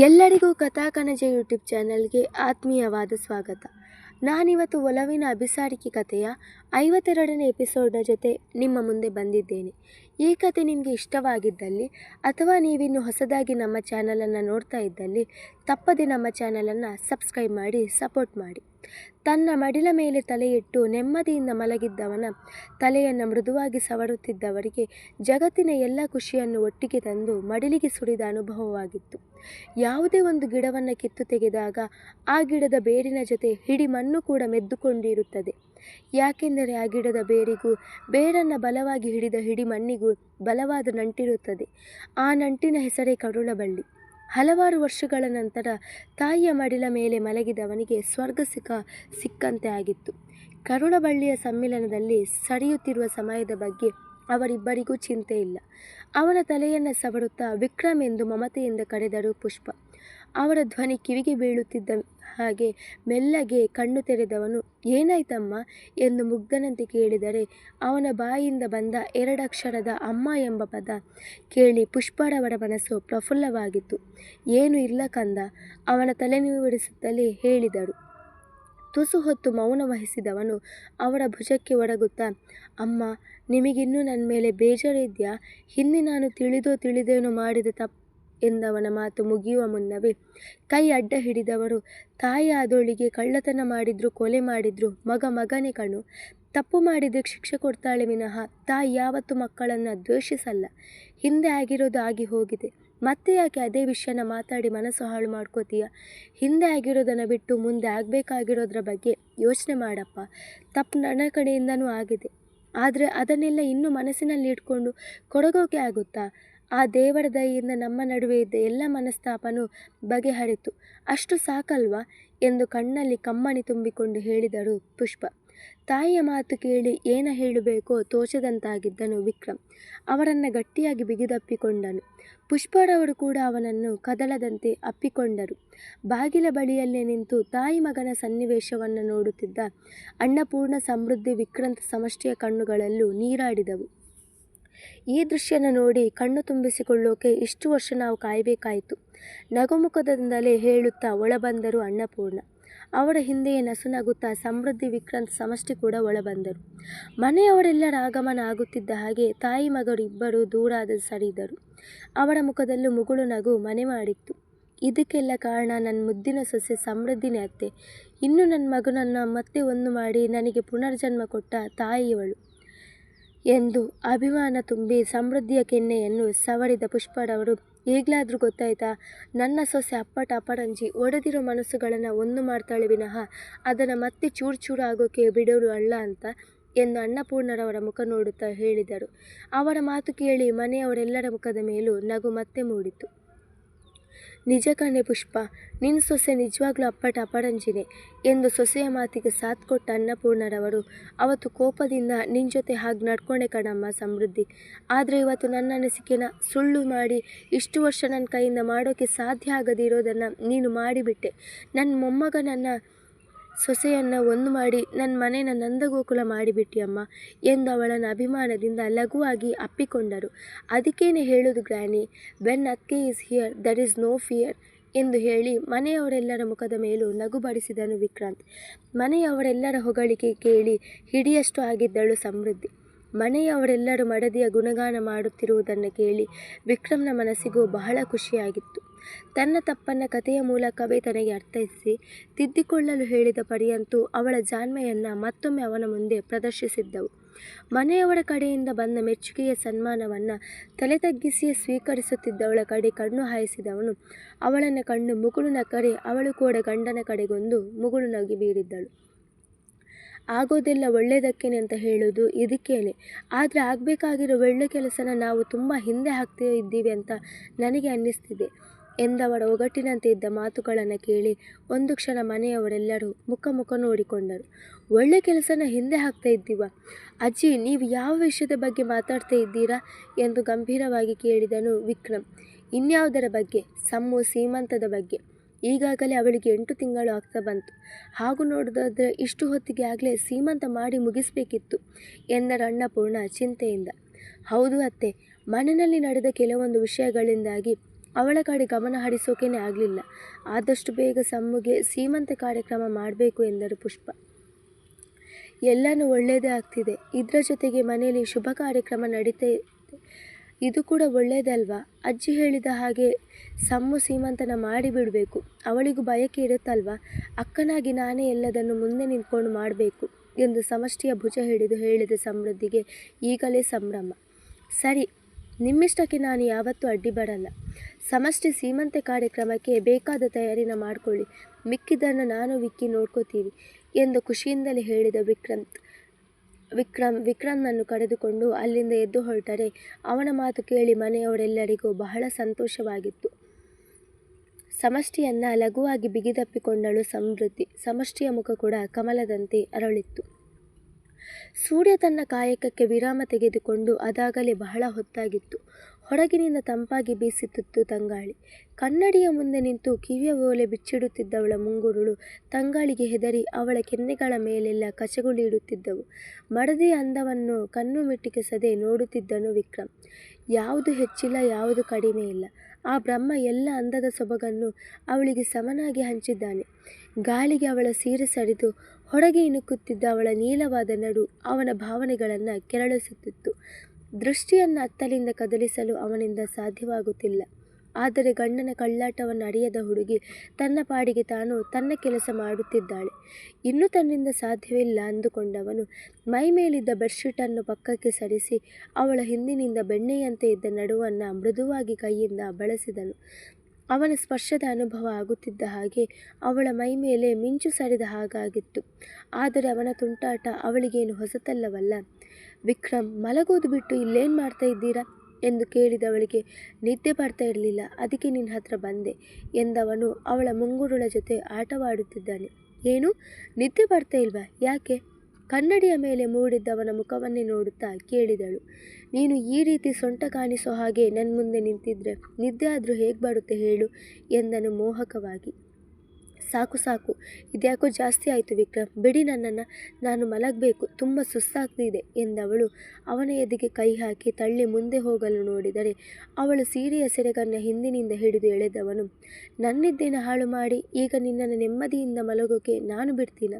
ಎಲ್ಲರಿಗೂ ಕಥಾಕನಜ ಯೂಟ್ಯೂಬ್ ಚಾನಲ್ಗೆ ಆತ್ಮೀಯವಾದ ಸ್ವಾಗತ. ನಾನಿವತ್ತು ಒಲವಿನ ಅಭಿಸಾರಿಕೆ ಕಥೆಯ ಐವತ್ತೆರಡನೇ ಎಪಿಸೋಡ್ನ ಜೊತೆ ನಿಮ್ಮ ಮುಂದೆ ಬಂದಿದ್ದೇನೆ. ಈ ಕತೆ ನಿಮಗೆ ಇಷ್ಟವಾಗಿದ್ದಲ್ಲಿ ಅಥವಾ ನೀವಿನ್ನು ಹೊಸದಾಗಿ ನಮ್ಮ ಚಾನಲನ್ನು ನೋಡ್ತಾ ಇದ್ದಲ್ಲಿ, ತಪ್ಪದೆ ನಮ್ಮ ಚಾನಲನ್ನು ಸಬ್ಸ್ಕ್ರೈಬ್ ಮಾಡಿ, ಸಪೋರ್ಟ್ ಮಾಡಿ. ತನ್ನ ಮಡಿಲ ಮೇಲೆ ತಲೆಯಿಟ್ಟು ನೆಮ್ಮದಿಯಿಂದ ಮಲಗಿದ್ದವನ, ತಲೆಯನ್ನು ಮೃದುವಾಗಿ ಸವರುತ್ತಿದ್ದವರಿಗೆ ಜಗತ್ತಿನ ಎಲ್ಲ ಖುಷಿಯನ್ನು ಒಟ್ಟಿಗೆ ತಂದು ಮಡಿಲಿಗೆ ಸುರಿದ ಅನುಭವವಾಗಿತ್ತು. ಯಾವುದೇ ಒಂದು ಗಿಡವನ್ನು ಕಿತ್ತು ತೆಗೆದಾಗ ಆ ಗಿಡದ ಬೇರಿನ ಜೊತೆ ಹಿಡಿ ಮಣ್ಣು ಕೂಡ ಮೆದ್ದುಕೊಂಡಿರುತ್ತದೆ. ಯಾಕೆಂದರೆ ಆ ಗಿಡದ ಬೇರಿಗೂ, ಬೇರನ್ನು ಬಲವಾಗಿ ಹಿಡಿದ ಹಿಡಿ ಮಣ್ಣಿಗೂ ಬಲವಾದ ನಂಟಿರುತ್ತದೆ. ಆ ನಂಟಿನ ಹೆಸರೇ ಕರುಳಬಳ್ಳಿ. ಹಲವಾರು ವರ್ಷಗಳ ನಂತರ ತಾಯಿಯ ಮಡಿಲ ಮೇಲೆ ಮಲಗಿದವನಿಗೆ ಸ್ವರ್ಗ ಸಿಕ್ಕ, ಸಿಕ್ಕಂತೆ ಆಗಿತ್ತು. ಕರುಣಬಳ್ಳಿಯ ಸಮ್ಮಿಲನದಲ್ಲಿ ಸರಿಯುತ್ತಿರುವ ಸಮಯದ ಬಗ್ಗೆ ಅವರಿಬ್ಬರಿಗೂ ಚಿಂತೆ ಇಲ್ಲ ಅವನ ತಲೆಯನ್ನು ಸವರುತ್ತಾ ವಿಕ್ರಮ್ ಎಂದು ಮಮತೆಯಿಂದ ಕರೆದರು ಪುಷ್ಪ. ಅವರ ಧ್ವನಿ ಕಿವಿಗೆ ಬೀಳುತ್ತಿದ್ದ ಹಾಗೆ ಮೆಲ್ಲಗೆ ಕಣ್ಣು ತೆರೆದವನು, ಏನಾಯ್ತಮ್ಮ? ಎಂದು ಮುಗ್ಧನಂತೆ ಕೇಳಿದರೆ, ಅವನ ಬಾಯಿಯಿಂದ ಬಂದ ಎರಡಕ್ಷರದ ಅಮ್ಮ ಎಂಬ ಪದ ಕೇಳಿ ಪುಷ್ಪರವರ ಮನಸ್ಸು ಪ್ರಫುಲ್ಲವಾಗಿತ್ತು. ಏನು ಇಲ್ಲ ಕಂದ, ಅವನ ತಲೆನಿವಿಡಿಸುತ್ತಲೇ ಹೇಳಿದರು ತುಸು ಹೊತ್ತು ಮೌನ ವಹಿಸಿದವನು ಅವರ ಭುಜಕ್ಕೆ ಒಡಗುತ್ತಾ, ಅಮ್ಮ, ನಿಮಗಿನ್ನೂ ನನ್ನ ಮೇಲೆ ಬೇಜಾರಿದ್ಯಾ? ಹಿಂದೆ ನಾನು ತಿಳಿದೋ ತಿಳಿದೇನೋ ಮಾಡಿದ ತಪ್ಪು ಎಂದವನ ಮಾತು ಮುಗಿಯುವ ಮುನ್ನವೇ ಕೈ ಅಡ್ಡ ಹಿಡಿದವರು ತಾಯಿ ಆದೋಳಿಗೆ ಕಳ್ಳತನ ಮಾಡಿದ್ರು, ಕೊಲೆ ಮಾಡಿದ್ರು. ಮಗ ಮಗನೇ ಕಣು, ತಪ್ಪು ಮಾಡಿದ್ರೆ ಶಿಕ್ಷೆ ಕೊಡ್ತಾಳೆ ವಿನಃ. ತಾಯಿ ಯಾವತ್ತು ಮಕ್ಕಳನ್ನು ದ್ವೇಷಿಸಲ್ಲ. ಹಿಂದೆ ಆಗಿರೋದು ಆಗಿ ಹೋಗಿದೆ. ಮತ್ತೆ ಯಾಕೆ ಅದೇ ವಿಷಯನ ಮಾತಾಡಿ ಮನಸ್ಸು ಹಾಳು ಮಾಡ್ಕೋತೀಯ? ಹಿಂದೆ ಆಗಿರೋದನ್ನು ಬಿಟ್ಟು ಮುಂದೆ ಆಗಬೇಕಾಗಿರೋದ್ರ ಬಗ್ಗೆ ಯೋಚನೆ ಮಾಡಪ್ಪ. ತಪ್ಪು ನನ್ನ ಕಡೆಯಿಂದನೂ ಆಗಿದೆ. ಆದರೆ ಅದನ್ನೆಲ್ಲ ಇನ್ನೂ ಮನಸ್ಸಿನಲ್ಲಿ ಇಟ್ಕೊಂಡು ಕೊಡಗೋಕೆ ಆಗುತ್ತಾ? ಆ ದೇವರ ದಯೆಯಿಂದ ನಮ್ಮ ನಡುವೆ ಇದ್ದ ಎಲ್ಲ ಮನಸ್ತಾಪನೂ ಬಗೆಹರಿತು. ಅಷ್ಟು ಸಾಕಲ್ವಾ? ಎಂದು ಕಣ್ಣಲ್ಲಿ ಕಮ್ಮಣಿ ತುಂಬಿಕೊಂಡು ಹೇಳಿದರು ಪುಷ್ಪ. ತಾಯಿಯ ಮಾತು ಕೇಳಿ ಏನ ಹೇಳಬೇಕೋ ತೋಚದಂತಾಗಿದ್ದನು ವಿಕ್ರಮ್. ಅವರನ್ನು ಗಟ್ಟಿಯಾಗಿ ಬಿಗಿದಪ್ಪಿಕೊಂಡನು. ಪುಷ್ಪರವರು ಕೂಡ ಅವನನ್ನು ಕದಲದಂತೆ ಅಪ್ಪಿಕೊಂಡರು. ಬಾಗಿಲ ಬಳಿಯಲ್ಲೇ ನಿಂತು ತಾಯಿ ಮಗನ ಸನ್ನಿವೇಶವನ್ನು ನೋಡುತ್ತಿದ್ದ ಅನ್ನಪೂರ್ಣ ಸಮೃದ್ಧಿ ವಿಕ್ರಂತ ಸಮಷ್ಟಿಯ ಕಣ್ಣುಗಳಲ್ಲೂ ನೀರಾಡಿದವು. ಈ ದೃಶ್ಯನ ನೋಡಿ ಕಣ್ಣು ತುಂಬಿಸಿಕೊಳ್ಳೋಕೆ ಇಷ್ಟು ವರ್ಷ ನಾವು ಕಾಯಬೇಕಾಯಿತು. ನಗುಮುಖದಿಂದಲೇ ಹೇಳುತ್ತಾ ಒಳಬಂದರು ಅನ್ನಪೂರ್ಣ. ಅವರ ಹಿಂದೆಯೇ ನಸುನಗುತ್ತಾ ಸಮೃದ್ಧಿ ವಿಕ್ರಾಂತ್ ಸಮಷ್ಟಿ ಕೂಡ ಒಳಬಂದರು. ಮನೆಯವರೆಲ್ಲರ ಆಗಮನ ಆಗುತ್ತಿದ್ದ ಹಾಗೆ ತಾಯಿ ಮಗರು ಇಬ್ಬರು ದೂರಾದ ಸರಿದರು. ಅವರ ಮುಖದಲ್ಲೂ ಮುಗುಳು ನಗು ಮನೆ ಮಾಡಿತ್ತು. ಇದಕ್ಕೆಲ್ಲ ಕಾರಣ ನನ್ನ ಮುದ್ದಿನ ಸೊಸೆ ಸಮೃದ್ಧಿನೇ ಅತ್ತೆ. ಇನ್ನು ನನ್ನ ಮಗನನ್ನು ಮತ್ತೆ ಒಂದು ಮಾಡಿ ನನಗೆ ಪುನರ್ಜನ್ಮ ಕೊಟ್ಟ ತಾಯಿಯವಳು. ಎಂದು ಅಭಿಮಾನ ತುಂಬಿ ಸಮೃದ್ಧಿಯ ಕೆನ್ನೆಯನ್ನು ಸವರಿದ ಪುಷ್ಪರವರು ಈಗಲಾದರೂ ಗೊತ್ತಾಯ್ತಾ? ನನ್ನ ಸೊಸೆ ಅಪ್ಪಟ ಅಪರಂಜಿ ಒಡೆದಿರೋ ಮನಸ್ಸುಗಳನ್ನು ಒಂದು ಮಾಡ್ತಾಳೆ ವಿನಃ ಅದನ್ನು ಮತ್ತೆ ಚೂರು ಚೂರು ಆಗೋಕೆ ಬಿಡೋರು ಅಲ್ಲ ಅಂತ ಎಂದು ಅನ್ನಪೂರ್ಣರವರ ಮುಖ ನೋಡುತ್ತಾ ಹೇಳಿದರು. ಅವರ ಮಾತು ಕೇಳಿ ಮನೆಯವರೆಲ್ಲರ ಮುಖದ ಮೇಲೂ ನಗು ಮತ್ತೆ ಮೂಡಿತು. ನಿಜ ಕಣೆ ಪುಷ್ಪ ನಿನ್ನ ಸೊಸೆ ನಿಜವಾಗ್ಲೂ ಅಪ್ಪಟ ಅಪರಂಜಿನೆ ಎಂದು ಸೊಸೆಯ ಮಾತಿಗೆ ಸಾಥ್ ಕೊಟ್ಟ ಅನ್ನಪೂರ್ಣರವರು. ಅವತ್ತು ಕೋಪದಿಂದ ನಿನ್ನ ಜೊತೆ ಹಾಗೆ ನಡ್ಕೊಂಡೆ ಕಣಮ್ಮ ಸಮೃದ್ಧಿ. ಆದರೆ ಇವತ್ತು ನನ್ನ ಅನಿಸಿಕೆನ ಸುಳ್ಳು ಮಾಡಿ ಇಷ್ಟು ವರ್ಷ ನನ್ನ ಕೈಯಿಂದ ಮಾಡೋಕ್ಕೆ ಸಾಧ್ಯ ಆಗದಿರೋದನ್ನು ನೀನು ಮಾಡಿಬಿಟ್ಟೆ. ನನ್ನ ಮೊಮ್ಮಗನನ್ನು ಸೊಸೆಯನ್ನು ಒಂದು ಮಾಡಿ ನನ್ನ ಮನೆಯ ನಂದಗೋಕುಲ ಮಾಡಿಬಿಟ್ಟಿಯಮ್ಮ ಎಂದು ಅವಳನ್ನು ಅಭಿಮಾನದಿಂದ ಲಘುವಾಗಿ ಅಪ್ಪಿಕೊಂಡರು. ಅದಕ್ಕೇನೆ ಹೇಳೋದು granny when ಅಕ್ಕೆ is here there is no fear ಎಂದು ಹೇಳಿ ಮನೆಯವರೆಲ್ಲರ ಮುಖದ ಮೇಲೂ ನಗು ಬಡಿಸಿದನು ವಿಕ್ರಾಂತ್. ಮನೆಯವರೆಲ್ಲರ ಹೊಗಳಿಕೆ ಕೇಳಿ ಹಿಡಿಯಷ್ಟು ಆಗಿದ್ದಳು ಸಮೃದ್ಧಿ. ಮನೆಯವರೆಲ್ಲರೂ ಮಡದಿಯ ಗುಣಗಾನ ಮಾಡುತ್ತಿರುವುದನ್ನು ಕೇಳಿ ವಿಕ್ರಮ್ನ ಮನಸ್ಸಿಗೂ ಬಹಳ ಖುಷಿಯಾಗಿತ್ತು. ತನ್ನ ತಪ್ಪನ್ನು ಕಥೆಯ ಮೂಲಕವೇ ತನಗೆ ಅರ್ಥೈಸಿ ತಿದ್ದಿಕೊಳ್ಳಲು ಹೇಳಿದ ಪರಿಯಂತು ಅವಳ ಜಾಣ್ಮೆಯನ್ನು ಮತ್ತೊಮ್ಮೆ ಅವನ ಮುಂದೆ ಪ್ರದರ್ಶಿಸಿದ್ದವು. ಮನೆಯವರ ಕಡೆಯಿಂದ ಬಂದ ಮೆಚ್ಚುಗೆಯ ಸನ್ಮಾನವನ್ನು ತಲೆ ತಗ್ಗಿಸಿಯೇ ಸ್ವೀಕರಿಸುತ್ತಿದ್ದವಳ ಕಡೆ ಕಣ್ಣು ಹಾಯಿಸಿದವನು. ಅವಳನ್ನು ಕಣ್ಣು ಮುಗುಳು ನಕ್ಕರೆ ಅವಳು ಕೂಡ ಗಂಡನ ಕಡೆಗೊಂದು ಮುಗುಳು ನಗಿ ಬೀರಿದ್ದಳು ಆಗೋದೆಲ್ಲ ಒಳ್ಳೆಯದಕ್ಕೇನೆ ಅಂತ ಹೇಳೋದು ಇದಕ್ಕೇನೆ. ಆದರೆ ಆಗಬೇಕಾಗಿರೋ ಒಳ್ಳೆ ಕೆಲಸನ ನಾವು ತುಂಬ ಹಿಂದೆ ಹಾಕ್ತಾ ಇದ್ದೀವಿ ಅಂತ ನನಗೆ ಅನ್ನಿಸ್ತಿದೆ. ಎಂದವರ ಒಗಟಿನಂತೆ ಇದ್ದ ಮಾತುಗಳನ್ನು ಕೇಳಿ ಒಂದು ಕ್ಷಣ ಮನೆಯವರೆಲ್ಲರೂ ಮುಖ ಮುಖ ನೋಡಿಕೊಂಡರು. ಒಳ್ಳೆ ಕೆಲಸನ ಹಿಂದೆ ಹಾಕ್ತಾ ಇದ್ದೀವ. ಅಜ್ಜಿ, ನೀವು ಯಾವ ವಿಷಯದ ಬಗ್ಗೆ ಮಾತಾಡ್ತಾ ಇದ್ದೀರಾ ಎಂದು ಗಂಭೀರವಾಗಿ ಕೇಳಿದನು ವಿಕ್ರಮ್. ಇನ್ಯಾವುದರ ಬಗ್ಗೆ? ಸಮ್ಮು ಸೀಮಂತದ ಬಗ್ಗೆ. ಈಗಾಗಲೇ ಅವಳಿಗೆ ಎಂಟು ತಿಂಗಳು ಆಗ್ತಾ ಬಂತು. ಹಾಗೂ ನೋಡೋದಾದರೆ ಇಷ್ಟು ಹೊತ್ತಿಗೆ ಆಗಲೇ ಸೀಮಂತ ಮಾಡಿ ಮುಗಿಸಬೇಕಿತ್ತು ಎಂದರ ಅಣ್ಣಪೂರ್ಣ ಚಿಂತೆಯಿಂದ. ಹೌದು ಅತ್ತೆ, ಮನೆಯಲ್ಲಿ ನಡೆದ ಕೆಲವೊಂದು ವಿಷಯಗಳಿಂದಾಗಿ ಅವಳ ಕಡೆ ಗಮನ ಹರಿಸೋಕೇನೆ ಆಗಲಿಲ್ಲ. ಆದಷ್ಟು ಬೇಗ ಸಮ್ಮುಗೆ ಸೀಮಂತ ಕಾರ್ಯಕ್ರಮ ಮಾಡಬೇಕು ಎಂದರು ಪುಷ್ಪ. ಎಲ್ಲನೂ ಒಳ್ಳೆಯದೇ ಆಗ್ತಿದೆ. ಇದರ ಜೊತೆಗೆ ಮನೆಯಲ್ಲಿ ಶುಭ ಕಾರ್ಯಕ್ರಮ ನಡೀತಾ, ಇದು ಕೂಡ ಒಳ್ಳೆಯದಲ್ವಾ ಅಜ್ಜಿ ಹೇಳಿದ ಹಾಗೆ ಸಮ್ಮು ಸೀಮಂತನ ಮಾಡಿಬಿಡಬೇಕು ಅವಳಿಗೂ ಬಯಕೆ ಇರುತ್ತಲ್ವಾ? ಅಕ್ಕನಾಗಿ ನಾನೇ ಎಲ್ಲದನ್ನು ಮುಂದೆ ನಿಂತ್ಕೊಂಡು ಮಾಡಬೇಕು ಎಂದು ಸಮಷ್ಟಿಯ ಭುಜ ಹಿಡಿದು ಹೇಳಿದ ಸಮೃದ್ಧಿಗೆ ಈಗಲೇ ಸಂಭ್ರಮ. ಸರಿ, ನಿಮ್ಮಿಷ್ಟಕ್ಕೆ ನಾನು ಯಾವತ್ತೂ ಅಡ್ಡಿ ಬರಲ್ಲ. ಸಮಷ್ಟಿ ಸೀಮಂತೆ ಕಾರ್ಯಕ್ರಮಕ್ಕೆ ಬೇಕಾದ ತಯಾರಿನ ಮಾಡಿಕೊಳ್ಳಿ. ಮಿಕ್ಕಿದ್ದನ್ನು ನಾನು ವಿಕ್ಕಿ ನೋಡ್ಕೋತೀವಿ ಎಂದು ಖುಷಿಯಿಂದಲೇ ಹೇಳಿದ ವಿಕ್ರಂತ್ ವಿಕ್ರಮ್ ವಿಕ್ರಮ್ನನ್ನು ಕರೆದುಕೊಂಡು ಅಲ್ಲಿಂದ ಎದ್ದು ಹೊರಟರೆ. ಅವನ ಮಾತು ಕೇಳಿ ಮನೆಯವರೆಲ್ಲರಿಗೂ ಬಹಳ ಸಂತೋಷವಾಗಿತ್ತು. ಸಮಷ್ಟಿಯನ್ನು ಲಘುವಾಗಿ ಬಿಗಿದಪ್ಪಿಕೊಂಡಳು ಸಮೃದ್ಧಿ. ಸಮಷ್ಟಿಯ ಮುಖ ಕೂಡ ಕಮಲದಂತೆ ಅರಳಿತ್ತು. ಸೂರ್ಯ ತನ್ನ ಕಾಯಕಕ್ಕೆ ವಿರಾಮ ತೆಗೆದುಕೊಂಡು ಅದಾಗಲೇ ಬಹಳ ಹೊತ್ತಾಗಿತ್ತು. ಹೊರಗಿನಿಂದ ತಂಪಾಗಿ ಬೀಸುತ್ತಿತ್ತು ತಂಗಾಳಿ. ಕನ್ನಡಿಯ ಮುಂದೆ ನಿಂತು ಕಿವಿಯ ಓಲೆ ಬಿಚ್ಚಿಡುತ್ತಿದ್ದವಳ ಮುಂಗುರುಳು ತಂಗಾಳಿಗೆ ಹೆದರಿ ಅವಳ ಕೆನ್ನೆಗಳ ಮೇಲೆಲ್ಲ ಕಚಗುಳಿಡುತ್ತಿದ್ದವು ಮಡದಿಯ ಅಂದವನ್ನು ಕಣ್ಣು ಮಿಟ್ಟಿಕಿಸದೆ ನೋಡುತ್ತಿದ್ದನು ವಿಕ್ರಮ್. ಯಾವುದು ಹೆಚ್ಚಿಲ್ಲ, ಯಾವುದು ಕಡಿಮೆ ಇಲ್ಲ. ಆ ಬ್ರಹ್ಮ ಎಲ್ಲ ಅಂದದ ಸೊಬಗನ್ನು ಅವಳಿಗೆ ಸಮನಾಗಿ ಹಂಚಿದ್ದಾನೆ. ಗಾಳಿಗೆ ಅವಳ ಸೀರೆ ಸರಿದು ಹೊರಗೆ ಇಣುಕುತ್ತಿದ್ದ ಅವಳ ನೀಲವಾದ ನಡು ಅವನ ಭಾವನೆಗಳನ್ನು ಕೆರಳಿಸುತ್ತಿತ್ತು. ದೃಷ್ಟಿಯನ್ನು ಅತ್ತಲಿಂದ ಕದಲಿಸಲು ಅವನಿಂದ ಸಾಧ್ಯವಾಗುತ್ತಿಲ್ಲ. ಆದರೆ ಗಂಡನ ಕಳ್ಳಾಟವನ್ನು ಅರಿಯದ ಹುಡುಗಿ ತನ್ನ ಪಾಡಿಗೆ ತಾನು ತನ್ನ ಕೆಲಸ ಮಾಡುತ್ತಿದ್ದಾಳೆ. ಇನ್ನೂ ತನ್ನಿಂದ ಸಾಧ್ಯವಿಲ್ಲ ಅಂದುಕೊಂಡವನು ಮೈ ಮೇಲಿದ್ದ ಬೆಡ್ಶೀಟನ್ನು ಪಕ್ಕಕ್ಕೆ ಸರಿಸಿ ಅವಳ ಹಿಂದಿನಿಂದ ಬೆಣ್ಣೆಯಂತೆ ಇದ್ದ ನಡುವನ್ನು ಮೃದುವಾಗಿ ಕೈಯಿಂದ ಬಳಸಿದನು. ಅವನ ಸ್ಪರ್ಶದ ಅನುಭವ ಆಗುತ್ತಿದ್ದ ಹಾಗೆ ಅವಳ ಮೈ ಮೇಲೆ ಮಿಂಚು ಸರಿದ ಹಾಗಾಗಿತ್ತು. ಆದರೆ ಅವನ ತುಂಟಾಟ ಅವಳಿಗೇನು ಹೊಸತಲ್ಲವಲ್ಲ. ವಿಕ್ರಮ್ ಮಲಗೋದು ಬಿಟ್ಟು ಇಲ್ಲೇನು ಮಾಡ್ತಾ ಇದ್ದೀರಾ? ಎಂದು ಕೇಳಿದವಳಿಗೆ ನಿದ್ದೆ ಬರ್ತಾ ಇರಲಿಲ್ಲ. ಅದಕ್ಕೆ ನಿನ್ನ ಹತ್ರ ಬಂದೆ ಎಂದವನು ಅವಳ ಮುಂಗುರುಳ ಜೊತೆ ಆಟವಾಡುತ್ತಿದ್ದಾನೆ. ಏನು? ನಿದ್ದೆ ಬರ್ತಾ ಇಲ್ವಾ? ಯಾಕೆ? ಕನ್ನಡಿಯ ಮೇಲೆ ಮೂಡಿದ್ದವನ ಮುಖವನ್ನೇ ನೋಡುತ್ತಾ ಕೇಳಿದಳು. ನೀನು ಈ ರೀತಿ ಸೊಂಟ ಕಾಣಿಸೋ ಹಾಗೆ ನನ್ನ ಮುಂದೆ ನಿಂತಿದ್ರೆ ನಿದ್ದೆ ಆದರೂ ಹೇಗೆ ಬರುತ್ತೆ ಹೇಳು ಎಂದನು ಮೋಹಕವಾಗಿ. ಸಾಕು ಸಾಕು. ಇದ್ಯಾಕೋ ಜಾಸ್ತಿ ಆಯಿತು ವಿಕ್ರಮ್. ಬಿಡಿ ನನ್ನನ್ನು. ನಾನು ಮಲಗಬೇಕು. ತುಂಬ ಸುಸ್ತಾಗ್ತಿದೆ ಎಂದವಳು. ಅವನ ಎದೆಗೆ ಕೈ ಹಾಕಿ ತಳ್ಳಿ ಮುಂದೆ ಹೋಗಲು ನೋಡಿದರೆ ಅವಳು ಸೀರೆಯ ಸೆರೆಗನ್ನ ಹಿಂದಿನಿಂದ ಹಿಡಿದು ಎಳೆದವನು. ನನ್ನಿದ್ದೇನ ಹಾಳು ಮಾಡಿ, ಈಗ ನಿನ್ನನ್ನು ನೆಮ್ಮದಿಯಿಂದ ಮಲಗೋಕೆ ನಾನು ಬಿಡ್ತೀನ?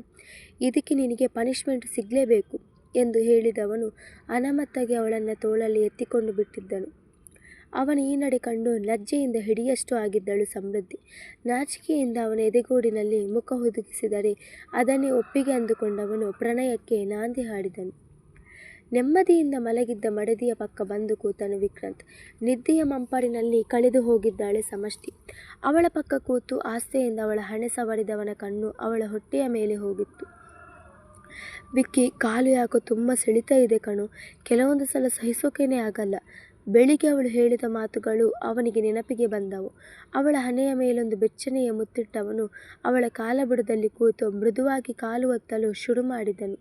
ಇದಕ್ಕೆ ನಿನಗೆ ಪನಿಷ್ಮೆಂಟ್ ಸಿಗಲೇಬೇಕು ಎಂದು ಹೇಳಿದವನು. ಅನಮತ್ತಾಗಿ ಅವಳನ್ನು ತೋಳಲ್ಲಿ ಎತ್ತಿಕೊಂಡು ಬಿಟ್ಟಿದ್ದನು. ಅವನ ಈ ನಡೆ ಕಂಡು ಲಜ್ಜೆಯಿಂದ ಹಿಡಿಯಷ್ಟು ಆಗಿದ್ದಳು ಸಮೃದ್ಧಿ. ನಾಚಿಕೆಯಿಂದ ಅವನ ಎದೆಗೂಡಿನಲ್ಲಿ ಮುಖ ಹುದುಗಿಸಿದರೆ ಅದನ್ನೇ ಒಪ್ಪಿಗೆ ಅಂದುಕೊಂಡವನು ಪ್ರಣಯಕ್ಕೆ ನಾಂದಿ ಹಾಡಿದನು. ನೆಮ್ಮದಿಯಿಂದ ಮಲಗಿದ್ದ ಮಡದಿಯ ಪಕ್ಕ ಬಂದು ಕೂತನು ವಿಕ್ರಾಂತ್. ನಿದ್ದೆಯ ಮಂಪರಿನಲ್ಲಿ ಕಳೆದು ಹೋಗಿದ್ದಾಳೆ ಸಮಷ್ಟಿ. ಅವಳ ಪಕ್ಕ ಕೂತು ಆಸ್ತೆಯಿಂದ ಅವಳ ಹಣೆ ಸವರಿದವನ ಕಣ್ಣು ಅವಳ ಹೊಟ್ಟೆಯ ಮೇಲೆ ಹೋಗಿತ್ತು. ವಿಕ್ಕಿ, ಕಾಲು ಯಾಕೋ ತುಂಬ ಸೆಳಿತಾ ಇದೆ ಕಣು. ಕೆಲವೊಂದು ಸಲ ಸಹಿಸೋಕೇನೆ ಆಗಲ್ಲ. ಬೆಳಿಗ್ಗೆ ಅವಳು ಹೇಳಿದ ಮಾತುಗಳು ಅವನಿಗೆ ನೆನಪಿಗೆ ಬಂದವು. ಅವಳ ಹಣೆಯ ಮೇಲೊಂದು ಬೆಚ್ಚನೆಯ ಮುತ್ತಿಟ್ಟವನು ಅವಳ ಕಾಲಬುಡದಲ್ಲಿ ಕೂತು ಮೃದುವಾಗಿ ಕಾಲು ಒತ್ತಲು ಶುರು ಮಾಡಿದನು.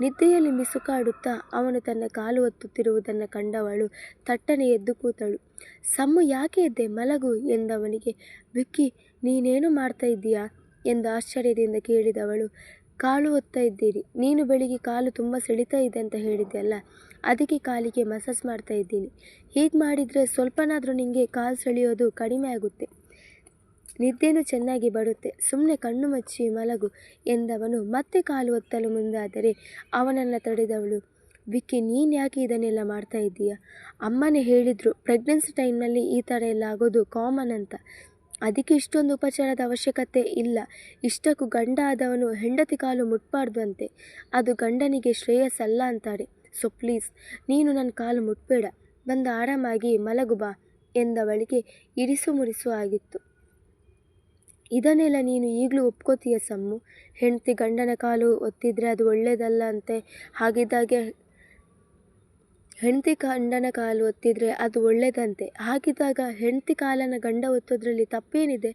ನಿದ್ದೆಯಲ್ಲಿ ಮಿಸುಕಾಡುತ್ತಾ ಅವನು ತನ್ನ ಕಾಲು ಒತ್ತುತ್ತಿರುವುದನ್ನು ಕಂಡವಳು ತಟ್ಟನೆ ಎದ್ದು ಕೂತಳು. ಸಮ್ಮು ಯಾಕೆ ಎದ್ದೆ? ಮಲಗು ಎಂದವನಿಗೆ, ವಿಕ್ಕಿ, ನೀನೇನು ಮಾಡ್ತಾ ಇದ್ದೀಯಾ? ಎಂದು ಆಶ್ಚರ್ಯದಿಂದ ಕೇಳಿದವಳು ಕಾಲು ಒತ್ತಾ ಇದ್ದೀರಿ. ನೀನು ಬೆಳಿಗ್ಗೆ ಕಾಲು ತುಂಬ ಸೆಳಿತಾ ಇದೆ ಅಂತ ಹೇಳಿದ್ದೆ ಅಲ್ಲ? ಅದಕ್ಕೆ ಕಾಲಿಗೆ ಮಸಾಜ್ ಮಾಡ್ತಾ ಇದ್ದೀನಿ. ಹೀಗೆ ಮಾಡಿದರೆ ಸ್ವಲ್ಪನಾದರೂ ನಿಮಗೆ ಕಾಲು ಸೆಳೆಯೋದು ಕಡಿಮೆ ಆಗುತ್ತೆ. ನಿದ್ದೆನೂ ಚೆನ್ನಾಗಿ ಬರುತ್ತೆ. ಸುಮ್ಮನೆ ಕಣ್ಣು ಮುಚ್ಚಿ ಮಲಗು ಎಂದವನು ಮತ್ತೆ ಕಾಲು ಒತ್ತಲು ಮುಂದಾದರೆ ಅವನನ್ನು ತಡೆದವಳು, ವಿಕ್ಕಿ, ನೀನು ಯಾಕೆ ಇದನ್ನೆಲ್ಲ ಮಾಡ್ತಾ ಇದ್ದೀಯಾ? ಅಮ್ಮನೇ ಹೇಳಿದರು, ಪ್ರೆಗ್ನೆನ್ಸಿ ಟೈಮ್ನಲ್ಲಿ ಈ ಥರ ಎಲ್ಲ ಆಗೋದು ಕಾಮನ್ ಅಂತ. ಅದಕ್ಕೆ ಇಷ್ಟೊಂದು ಉಪಚಾರದ ಅವಶ್ಯಕತೆ ಇಲ್ಲ. ಇಷ್ಟಕ್ಕೂ ಗಂಡ ಆದವನು ಹೆಂಡತಿ ಕಾಲು ಮುಟ್ಬಾರ್ದು ಅಂತೆ ಅದು ಗಂಡನಿಗೆ ಶ್ರೇಯಸ್ಸಲ್ಲ ಅಂತಾರೆ. ಸೊ ಪ್ಲೀಸ್ ನೀನು ನನ್ನ ಕಾಲು ಮುಟ್ಬೇಡ. ಬಂದು ಆರಾಮಾಗಿ ಮಲಗು ಬಾ ಎಂದವಳಿಗೆ ಇರಿಸು ಮುರಿಸು ಆಗಿತ್ತು. ಇದನ್ನೆಲ್ಲ ನೀನು ಈಗಲೂ ಒಪ್ಕೋತೀಯ ಸಮ್ಮು? ಹೆಂಡತಿ ಗಂಡನ ಕಾಲು ಒತ್ತಿದ್ರೆ ಅದು ಒಳ್ಳೆಯದಲ್ಲ ಅಂತೆ. ಹಾಗಿದ್ದಾಗೆ ಹೆಂಡತಿ ಗಂಡನ ಕಾಲು ಒತ್ತಿದರೆ ಅದು ಒಳ್ಳೆಯದಂತೆ ಹಾಗಿದ್ದಾಗ ಹೆಂಡತಿ ಕಾಲನ್ನು ಗಂಡ ಒತ್ತೋದ್ರಲ್ಲಿ ತಪ್ಪೇನಿದೆ?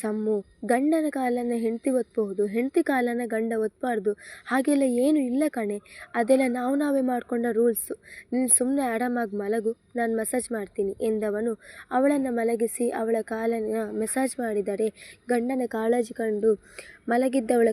ಸಮ್ಮು, ಗಂಡನ ಕಾಲನ್ನು ಹೆಂಡತಿ ಒತ್ತಬಹುದು ಹೆಂಡತಿ ಕಾಲನ್ನು ಗಂಡ ಒತ್ತಬಾರ್ದು ಹಾಗೆಲ್ಲ ಏನು ಇಲ್ಲ ಕಣೆ. ಅದೆಲ್ಲ ನಾವು ನಾವೇ ಮಾಡಿಕೊಂಡ ರೂಲ್ಸು. ನೀನು ಸುಮ್ಮನೆ ಆರಾಮಾಗಿ ಮಲಗು, ನಾನು ಮಸಾಜ್ ಮಾಡ್ತೀನಿ ಎಂದವನು. ಅವಳನ್ನು ಮಲಗಿಸಿ ಅವಳ ಕಾಲನ್ನು ಮಸಾಜ್ ಮಾಡಿದರೆ ಗಂಡನ ಕಾಳಜಿ ಕಂಡು ಮಲಗಿದ್ದವಳ